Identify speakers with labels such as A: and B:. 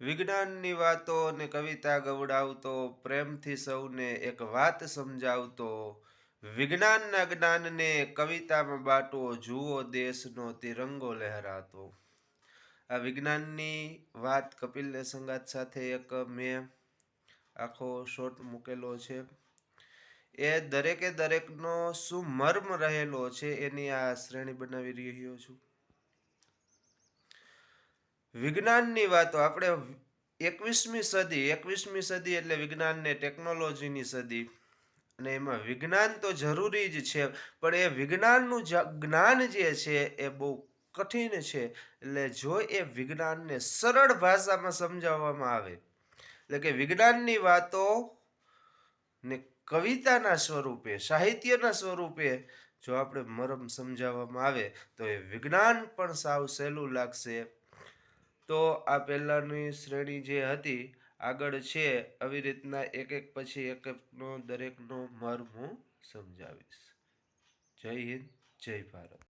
A: વિજ્ઞાનની વાતો અને કવિતા ગવડાવતો, પ્રેમથી સૌને એક વાત સમજાવતો, વિજ્ઞાનના જ્ઞાનને કવિતામાં બાટવો, જુઓ દેશનો તિરંગો લહેરાતો. આ વિજ્ઞાનની વાત કપિલને સંગાત સાથે એક મેં આખો શોટ મૂકેલો છે. એ દરેકે દરેકનો શું મર્મ રહેલો છે. એની આ શ્રેણી બનાવી રહ્યો છું. વિજ્ઞાનની વાતો આપણે એકવીસમી સદી એકવીસમી સદી એટલે વિજ્ઞાન ને ટેકનોલોજીની સદી. અને એમાં વિજ્ઞાન તો જરૂરી જ છે, પણ એ વિજ્ઞાનનું જ્ઞાન જે છે એ બહુ કઠિન છે. એટલે જો એ વિજ્ઞાનને સરળ ભાષામાં સમજાવવામાં આવે, એટલે કે વિજ્ઞાનની વાતો ને કવિતાના સ્વરૂપે, સાહિત્યના સ્વરૂપે જો આપણે મરમ સમજાવવામાં આવે, તો એ વિજ્ઞાન પણ સાવ સહેલું લાગશે. તો આ પહેલાંની શ્રેણી જે હતી, આગળ છે, આવી રીતના એક એક પછી એક એકનો દરેકનો મર્મ હું સમજાવીશ. જય હિન્દ, જય ભારત.